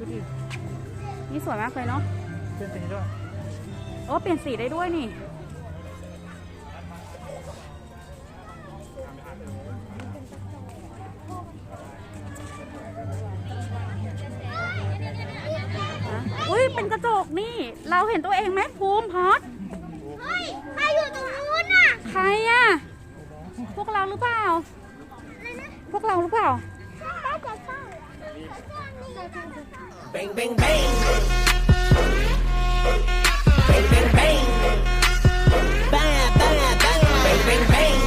ดูดิ นี่สวยมากเลยเนาะ เป็นสีด้วย โอ้ เปลี่ยนสีได้ด้วยนี่ อุ้ยเป็นกระจกนี่ เราเห็นตัวเองไหมภูมิพอดเฮ้ย ใครอยู่ตรงนู้นน่ะ ใครอะพวกเราหรือเปล่า พวกเราหรือเปล่าน่าจะใช่ Bang, bang, bang. Bang, bang, bang. Bang, bang, bang. Bang, bang, bang.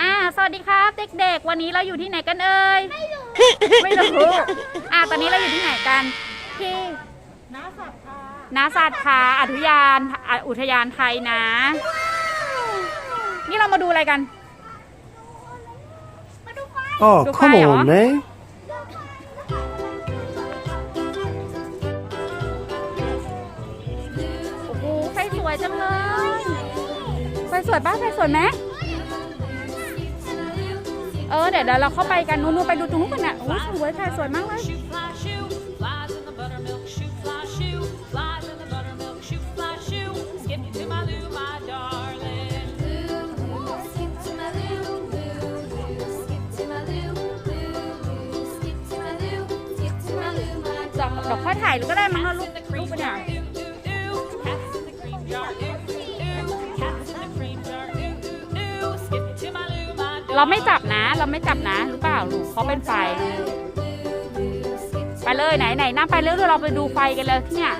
อ่า สวัสดีครับเด็กๆ วันนี้เราอยู่ที่ไหนกันเอ่ย ไม่รู้ ไม่รู้ อ่า ตอนนี้เราอยู่ที่ไหนกัน ที่นาสัตว์นาสัตว์ค่ะอุทยานอะอุทยานไทยนะ นี่เรามาดูอะไรกันมาดูไฟ Oh, Look come high, on, huh? man. โอ้โหไฟสวยจังเลย ไฟสวยป้าไฟสวยไหมเออ เดี๋ยวเดี๋ยวเราเข้าไปกัน นู้นๆไปดูตรงนู้นกันน่ะโอ้ยสวยค่ะสวยมากเลย ดี๋ยวค่อก็ได้มั้งเราลูกลูกไปเนี่ยเราไม่จับนะ เราไม่จับนะรู้เปล่าลูกเพราเป็นไฟ ไปเลยไหนไหนนั่งไปเร็วเดี๋ยเราไปดูไฟกันเลยเนี่ย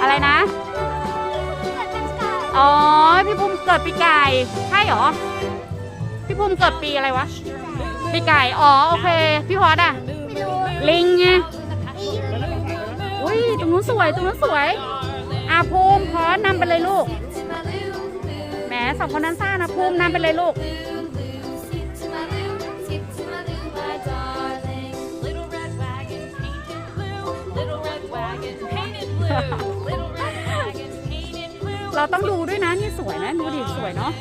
อะไรนะ อ๋อ พี่ภูมิเกิดปีไก่ใช่หรอ พี่ภูมิเกิดปีอะไรวะ ปีไก่ อ๋อ โอเค พี่พอดอะลิงไง อุ้ย ตรงนู้นสวย ตรงนู้นสวย อาภูมิพอดนำไปเลยลูก แหมสองคนนั้นซ่านะภูมินำไปเลยลูก Skip to my loo, skip to my loo, my darling. Little red wagon painted blue. Little red wagon painted blue. Little red wagon painted blue. เราต้องดูด้วยนะนี่สวยนะดูดิสวยเนาะ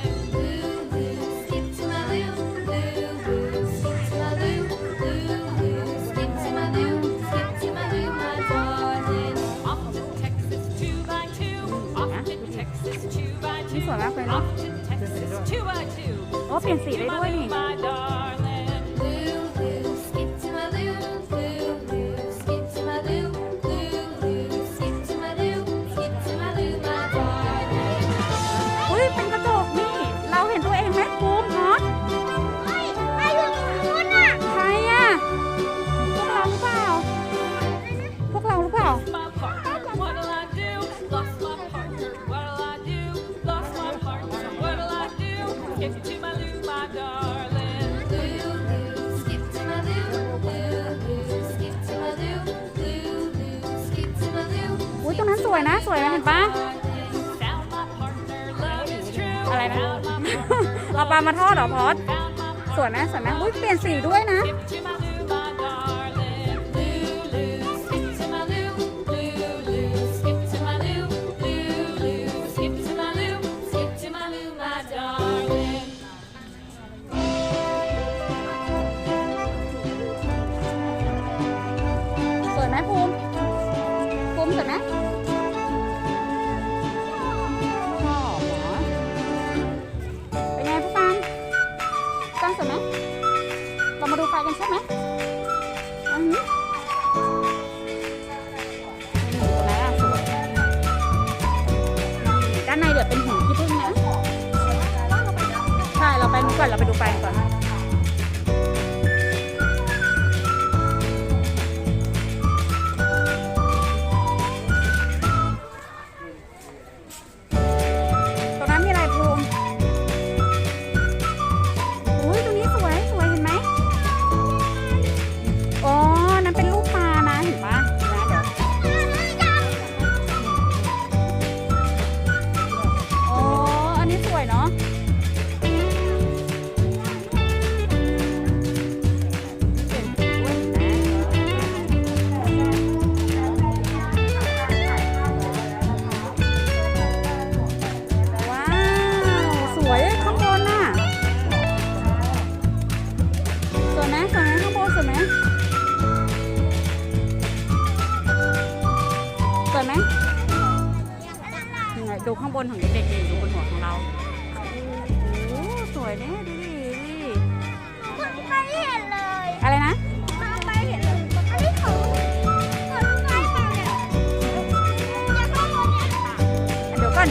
วยมากเลยเนาะ Off to Texas two by two. โอ้เปลี่ยนสีได้ด้วยนี่ My darling. สวยนะสวยนะเห็นปะอะไรนะเราปลามาทอดเหรอพอดสวยไหมสวยไหมอุ้ยเปลี่ยนสีด้วยนะ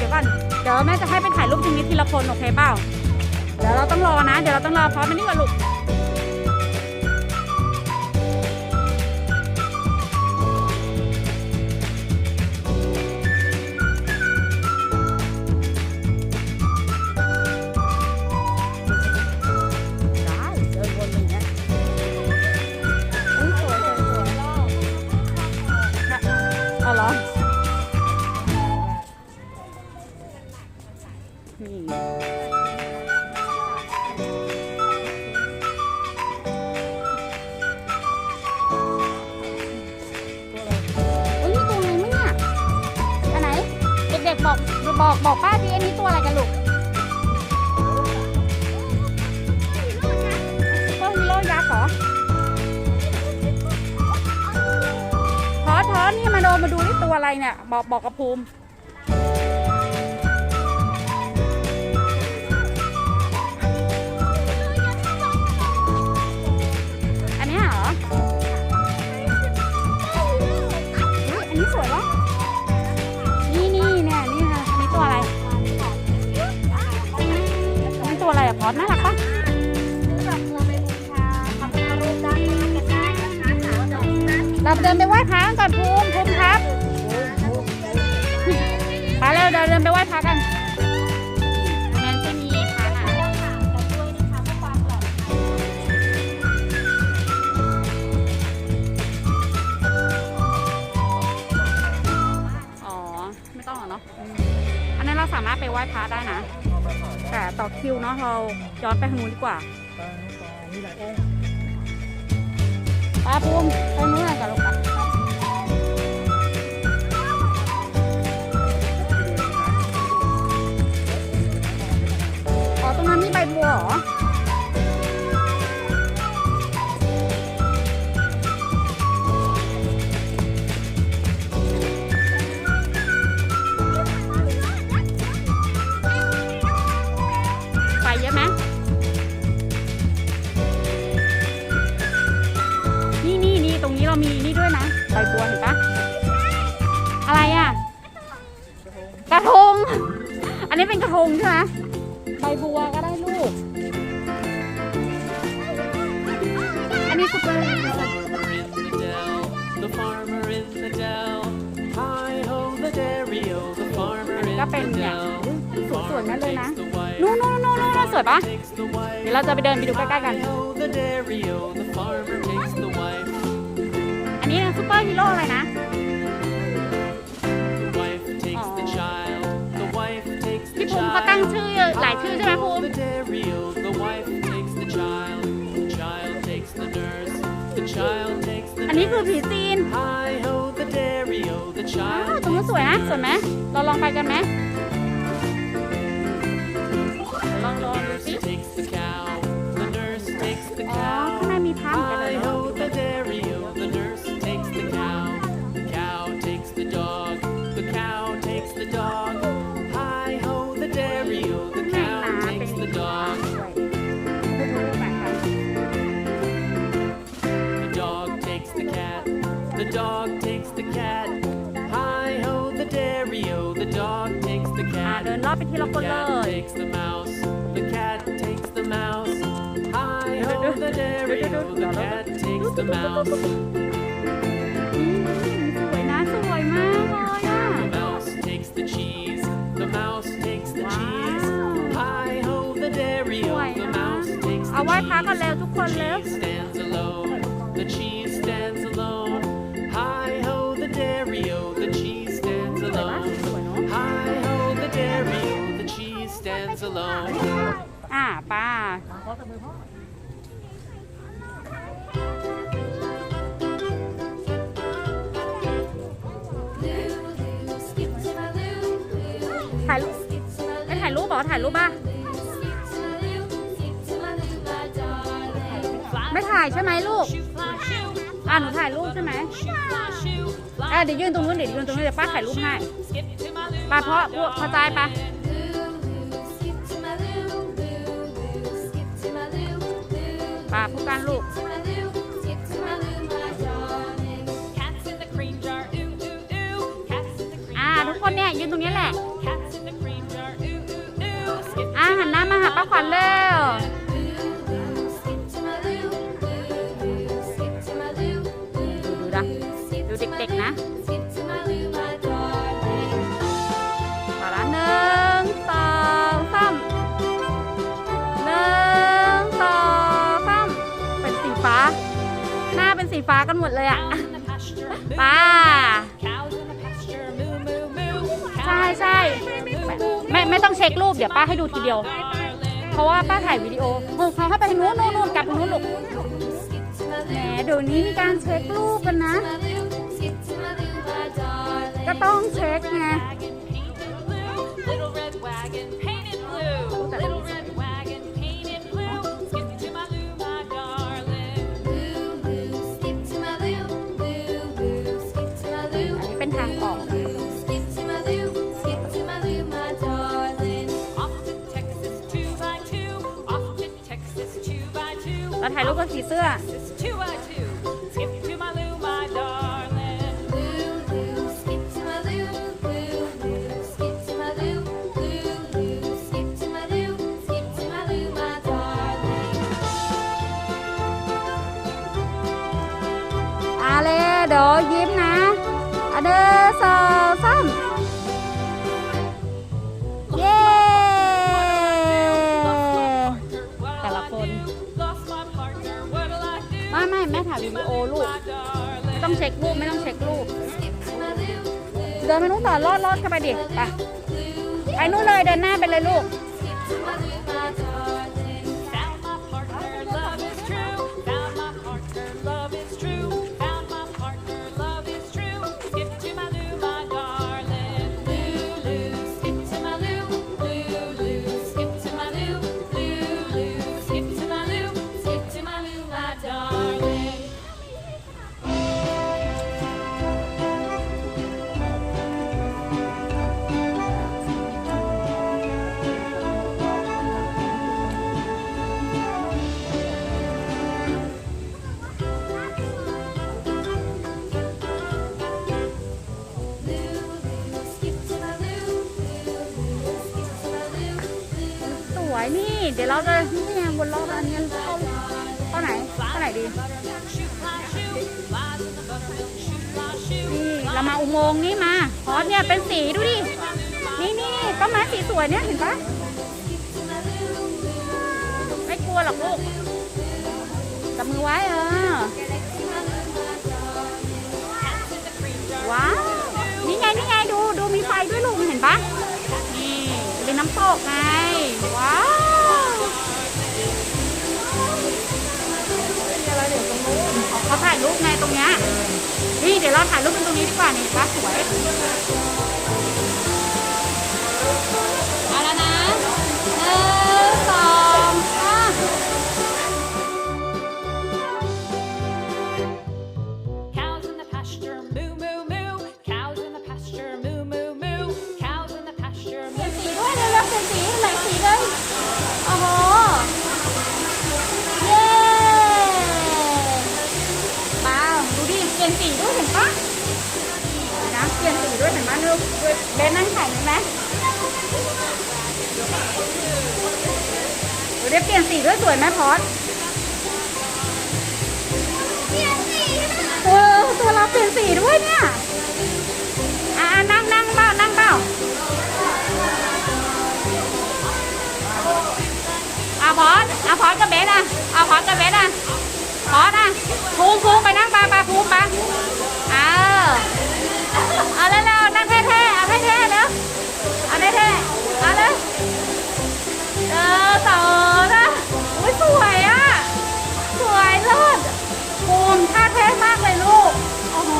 ดี๋ยวก่อน เดี๋ยวแม่จะให้ไปถ่ายรูปตรงนี้ทีละคนโอเคเปล่า เดี๋ยวเราต้องรอนะ เดี๋ยวเราต้องรอพร้อมมันนี่ก่อนลูก มาโดนมาดูนี่ตัวอะไรเนี่ย บอกบอกกับภูมิ อันเนี้ยเหรออุ๊ยอันนี้สวยวะนี่นี่เนี่ยนี่นะอันนี้ตัวอะไรอันนี้ตัวอะไรอะพอดน่ารักปะเราเดินไปไหว้พระกันก่อนภูมิ ไปเร็วเดินเดินไปไหว้พระกันแมนจะมีพระนะอ๋อ ไม่ต้องหรอกเนาะอืมอันนั้นเราสามารถไปไหว้พระได้นะ แต่ต่อคิวเนาะเราย้อนไปทางนู้นดีกว่าปลาภูมิไปนู้นหน่อยกันลูกปะ ใบบัวหรอไฟเยอะไหมนี่นี่นี่ตรงนี้เรามีนี่ด้วยนะใบบัวเห็นปะอะไรอะ กระทง อันนี้เป็นกระทงใช่ไหมใบบัวก็ได้ลูก The farmer in the dell, the farmer in the dell. Hi ho, the dairy-o, the farmer อันนี้ in ก็ the เป็นเนี่ย dell. สวยสวยๆนั่นเลยนะ Takes the wife, นู่นนู่นนู่นนู่นสวยปะ takes the wife. เดี๋ยวเราจะไปเดินไปดูใกล้ๆกัน Hi ho, the dairy-o, the farmer takes the wife. อันนี้ซูเปอร์ฮีโร่อะไรนะ The wife takes the Aw. child. The wife takes พี่ the ภูมิเขาตั้ง child. ชื่อหลายชื่อใช่ไหม Hi ภู ho, มิ the dairy-o, the wife อันนี้คือ nurse. ผีจีน Hi ho, the dairy-o, the อ้าว child ตรงนู้นสวยนะสวยไหมเราลองไปกันไหม dog takes the cat. Hi ho, the dairy-o, the dog takes the อ่า cat. เดินรอบไปทีละ The คนเล cat ย takes the mouse. The cat takes the mouse. Hi Do, do, ho, do. the dairy Do, do, o. do. The cat takes the mouse. อืมสวยนะ สวยมากเลยอ่ะ The mouse takes the cheese. The mouse takes the cheese. Wow. Hi ho, the dairy o. Sweet, The huh? mouse takes the เอาไหว้พระกัน cheese. เร็วทุกคน The เร็ว cheese stands Alone. อ่าป้าถ่ายรูป skip to my ไปถ่ายรูปเหรอถ่ายรูปป่ะ ไม่ถ่ายใช่ไหมลูก อ่าหนูถ่ายรูปใช่ไหม shoe fly shoe, fly อ่าเดี๋ยวยืนตรงนู้นเดี๋ยวยืนตรงนู้นเดี๋ยวป้าถ่ายรูปให้ Skip to my Lou, ไปเพราะพอใจป Lulu, ผู้การลูก อ่าทุกคนเนี่ยยืนตรงนี้แหละ อ่าหันหน้ามาหาป้าขวัญเร็ว ดูดูนะดูเด็กๆนะ ฟ้ากันหมดเลยอะ Cows in the pasture, moo, ป้า cows in the pasture, moo, moo, moo. ใช่ Cows ใช่ไม่ไม่ต้องเช็ครูปเดี๋ยวป้าให้ดูทีเดียว darling. เพราะว่าป้าถ่ายวิดีโอเออเขาให้ไปทางนู้นนู้นนู้นกลับทางนู้นลูก Skip to my แหม Lou, เดี๋ยวนี้มีการเช็ครูปกันนะ my Lou, skip to my Lou, my darling. ก็ต้องเช็คไง ถ่ายรูปกับสีเสื้อ ลูก ไม่ต้องเช็ครูปไม่ต้องเช็ครูป เดินไปนู้นต่อลอดลอดเข้าไปดิ ไป ไปนู้นเลยเดินหน้าไปเลยลูก ดี๋ยวเราจะนี่ไงบนรอบอันนี้เข้าเข้าไหนเข้าไหนดี นี่เรามาอุโมงค์นี่มาพอสเนี่ยเป็นสีดูดิ นี่นี่ต้นไม้สีสวยเนี่ยเห็นปะไม่กลัวหรอกลูกจับมือไว้เออ ว้าว นี่ไงนี่ไงดูดูมีไฟด้วยลูกเห็นปะนี่เป็นน้ำตกไง เดี๋ยวเราถ่ายรูปเป็นตรงนี้ดีกว่านี่ป้าสวย เห็นปะนึกเบนนั่งถ่ายไหมดูได้เปลี่ยนสีด้วยสวยไหมพอสเออตัวเราเปลี่ยนสีด้วยเนี่ยอ่านั่งนั่งเปล่านั่งเปล่าอาพอดอาพอดกับเบสอะอาพอดกับเบสอะพอดอะภูมิภูมิไปนั่ง ยมากเลยลูก โอ้โห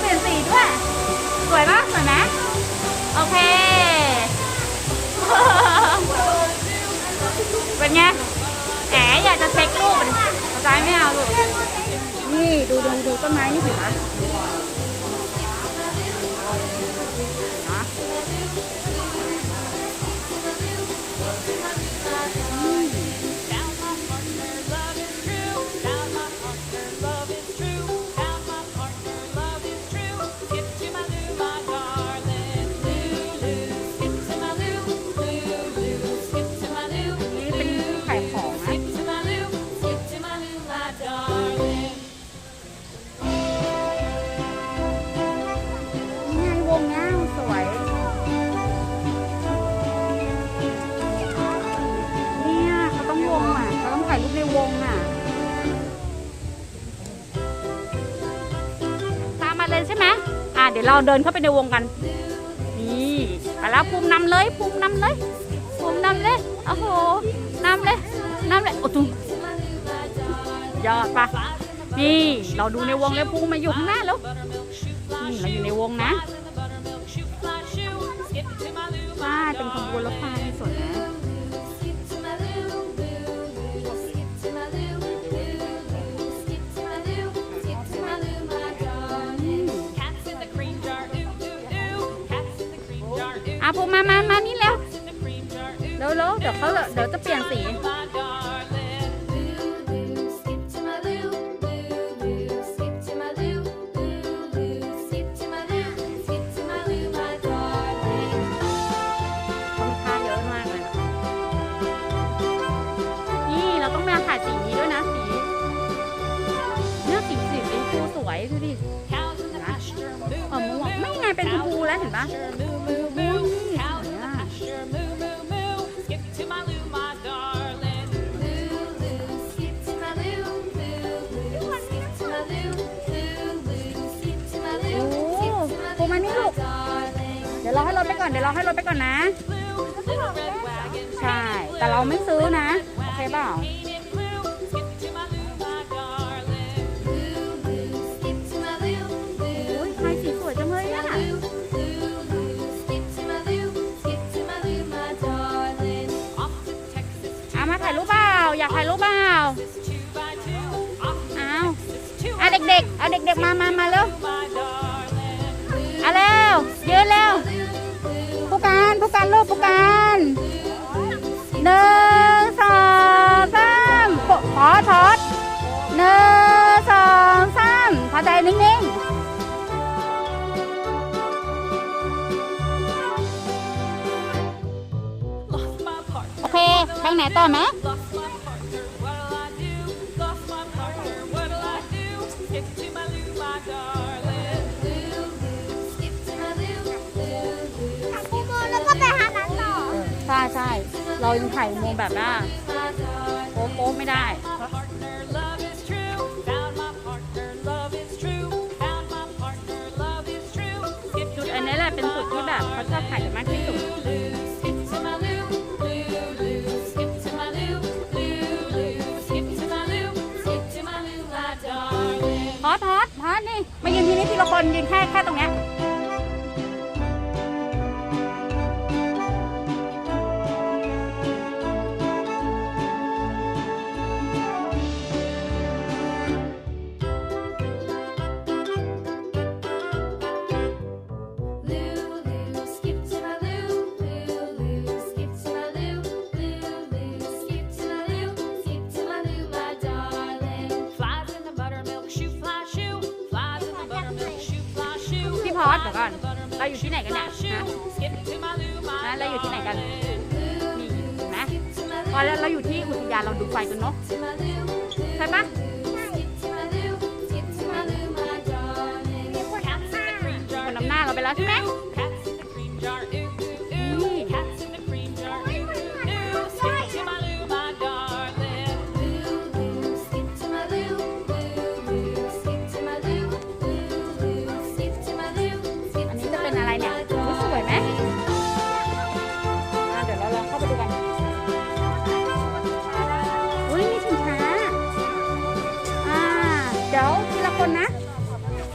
เปลี่ยนสีด้วย สวยมากสวยไหมโอเค เป็นไง แหมอยากจะเช็ครูปเข้าใจไม่เอาลูก นี่ดูดูดูต้นไม้นี่เห็นไหม เราเดินเข้าไปในวงกัน นี่ไปแล้วภูมินำเลยภูมินำเลยภูมินำเลยโอ้โหนำเลยนำเลยโอ้ตุ้ยอดปะนี่ เราดูในวงเลยภูมิมาอยู่ข้างหน้าแล้วนี่เราอยู่ในวงนะว้าเป็นขบวนรถไฟ ยวเราให้รถไปก่อน เดี๋ยวเราให้รถไปก่อนนะ ใช่ แต่เราไม่ซื้อนะ โอเคเปล่าโอ้ยไฟสีสวยจังเลยอะ loo, skip to my loo, skip to my loo, my darling. Off to Texas, เอามาถ่ายรูปเปล่า อยากถ่ายรูปเปล่า อ้าว อะเด็กๆ เอาเด็กๆ มามามาเร็ว การผู้การลูกผู้การหนึ่งสองสามขอถอดหนึ่งสองสามพอใจนิ่ง Lost my ๆ partner. โอเคไปไหนต่อไหม เรายังถ่ายมุมแบบน่าโป๊ะไม่ได้จุดอันนี้แหละเป็นจุดที่แบบเขาชอบถ่ายกันมากที่สุดพอดพอดพอดนี่ มายืนที่นี่ทีละคนยืนแค่แค่ตรงนี้ อดเดี๋ยวก่อน เราอยู่ที่ไหนกันเนี่ยฮะนะเราอยู่ที่ไหนกัน นี่เห็นไหมพอแล้วเราอยู่ที่อุทยานเราดูไฟกันเนาะ ใช่ปะคนนำหน้าเราไปแล้วใช่ไหม คนนะ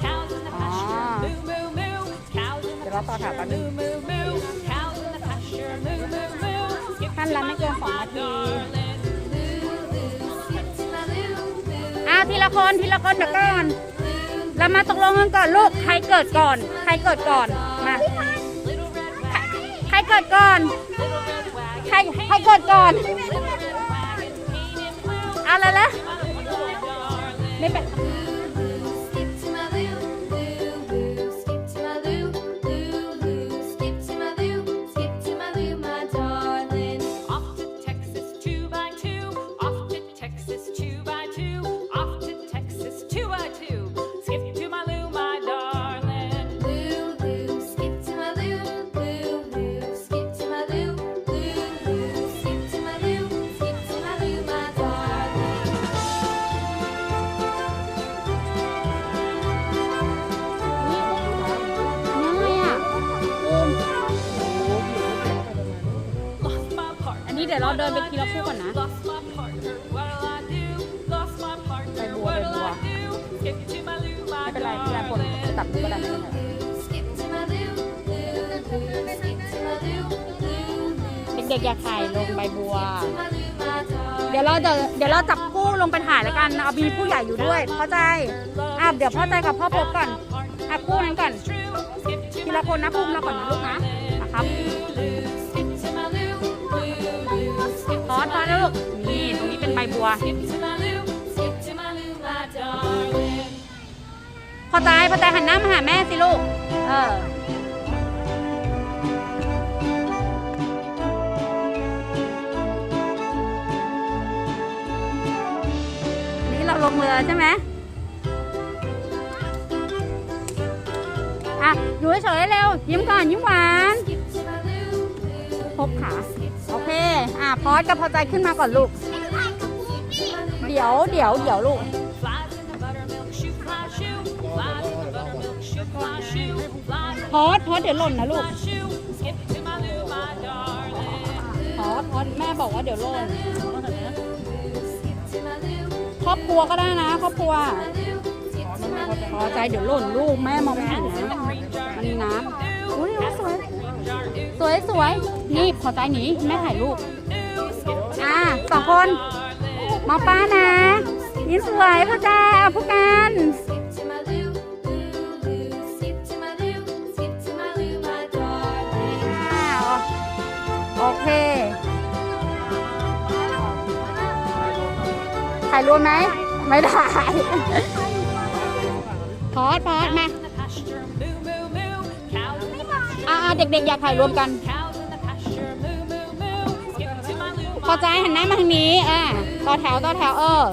Cows in the pasture, moo, moo, moo. Cows in เดี๋ the ยวเราต่อแถวกันง moo, moo, moo. Cows in the pasture, moo, moo, moo. Skip ขั้น to ละ my ไม่เกิน loo, สอง my นาที darling. อ่าทีละคนทีละคนเดี๋ยวก่อน เรามาตกลงกันก่อนลูก ใครเกิดก่อน ใครเกิดก่อน มา Little red wagon, ใครเกิดก่อน little red wagon. ใครใครเกิดก่อน Little red wagon, painted blue. เอาเลยละ My darling. นี่เป็น เดินไปทีละคู่ก่อนนะ ไปบัวไปบัวไม่เป็นไรพี่แรมคนตัดก็ได้ไม่เป็นไรเด็กๆอย่าถ่ายลงใบบัว To my loo, my darling. เดี๋ยวเราเดี๋ยวเราจับคู่ลงไปถ่ายแล้วกัน เอามีผู้ใหญ่อยู่ด้วยเข้าใจอะเดี๋ยวพ่อใจกับพ่อพบก่อนอะคู่นั้นก่อน ทีละคนนะภูมิเราก่อนนะลูกนะ นะลูกนี่ตรงนี้เป็นใบบัว Skip to my loo, skip to my loo, my darling. พอใจพอใจหันหน้ามาหาแม่สิลูก เออนี่เราลงเรือใช่ไหมอะอยู่เฉยๆเร็ว ยิ้มก่อน ยิ้มหวานพบขา โอเค อะพอสกับพอใจขึ้นมาก่อนลูก เดี๋ยวเดี๋ยวเดี๋ยวลูก พอสพอสเดี๋ยวหล่นนะลูก พอสพอสแม่บอกว่าเดี๋ยวหล่น ครอบครัวก็ได้นะครอบครัว พอใจเดี๋ยวหล่นลูกแม่มองไม่เห็นนะมันน้ำอุ้ยสวย สวยสวยนี่พอใจหนีแม่ถ่ายรูป อ่าสองคนมองป้านะยิ้มสวยพอใจเอาผู้กันโอเคถ่ายรวมไหม ไม่ได้พอดพอดมาาเด็กๆ อยากถ่ายรวมกัน พอใจหันหน้ามาทางนี้ อ่าต่อแถวต่อแถวเออ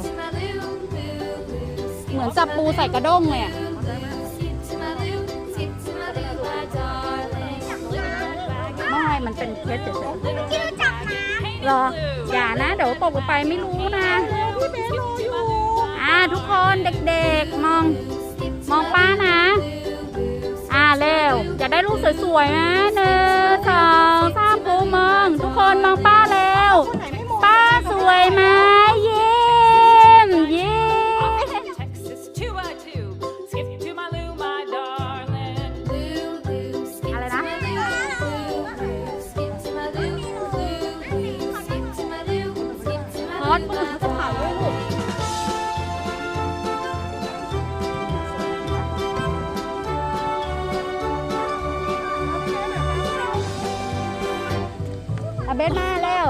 เหมือนจับปูใส่กระด้งเลยอะไม่มันเป็นเคสเฉยที่รู้จักนะๆรอ อย่านะ เดี๋ยวตกลงไปไม่รู้นะอ่า ทุกคนเด็กๆ มอง มองป้านะ แล้วจะได้รูปสวยๆนะหนึ่งสองสามภูมอง ทุกคนมองป้าแล้ว ป้าสวยไหม สมาเร็ว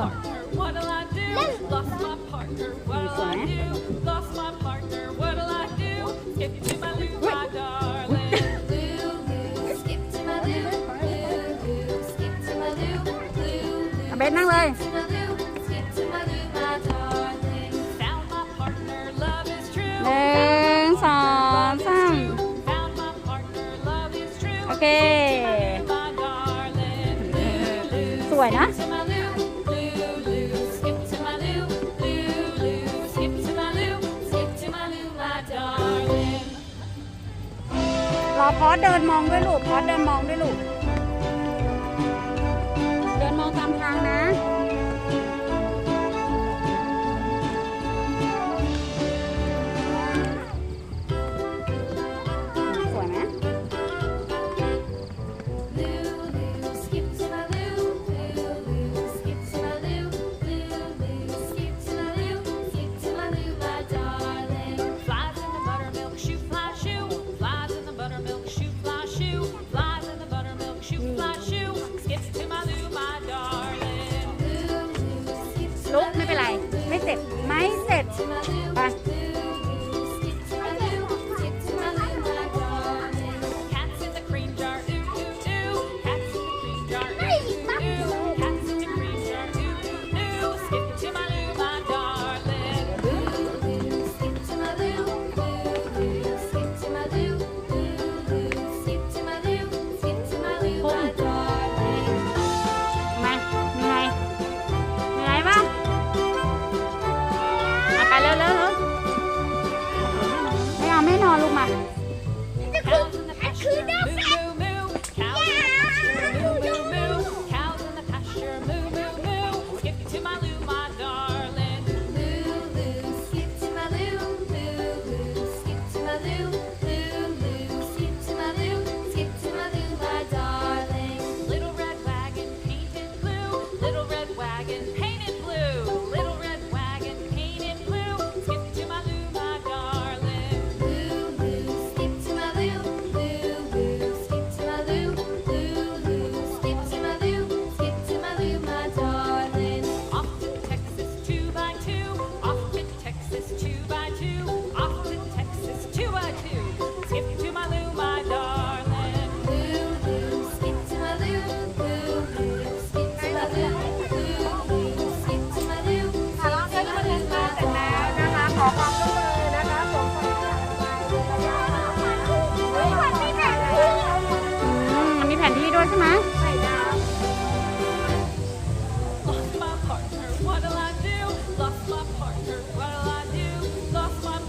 What'll I do? Lost my partner. What'll I do? Lost my partner. What'll I do? Skip to my loo, my darling. loo, loo. Skip to my loo, loo, loo. Skip to my loo, loo, อา loo. เบสนั่งเลย To my loo, skip to my loo, my darling. Found my partner. Love is true. หนึ่งสองสาม Found my partner. Love is true. โอเค My darling. สวยนะ อพอเดินมองด้วยลูกพอเดินมองด้วยลูก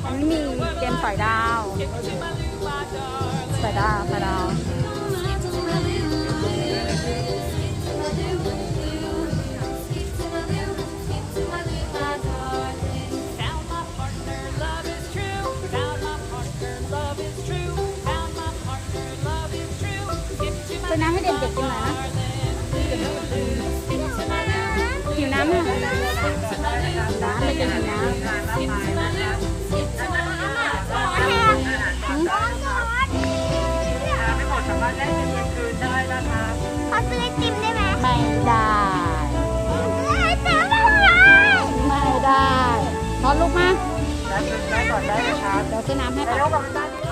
อันนี้มีเกมสายดาวสายดาวสอยดาวซื้น้ำให้เด็กๆกินหน่อยนะ หิวน้ำไหมน้ำไม่กินหิวน้ำขอซื้อไอติมได้ไหมไม่ได้ซื้อไอติมได้ไหมไม่ได้พอลูกมา ได้ก่อนได้ไหมครับเดี๋ยวซื้อน้ำให้แล้ก่อวนกลับไปบ้าน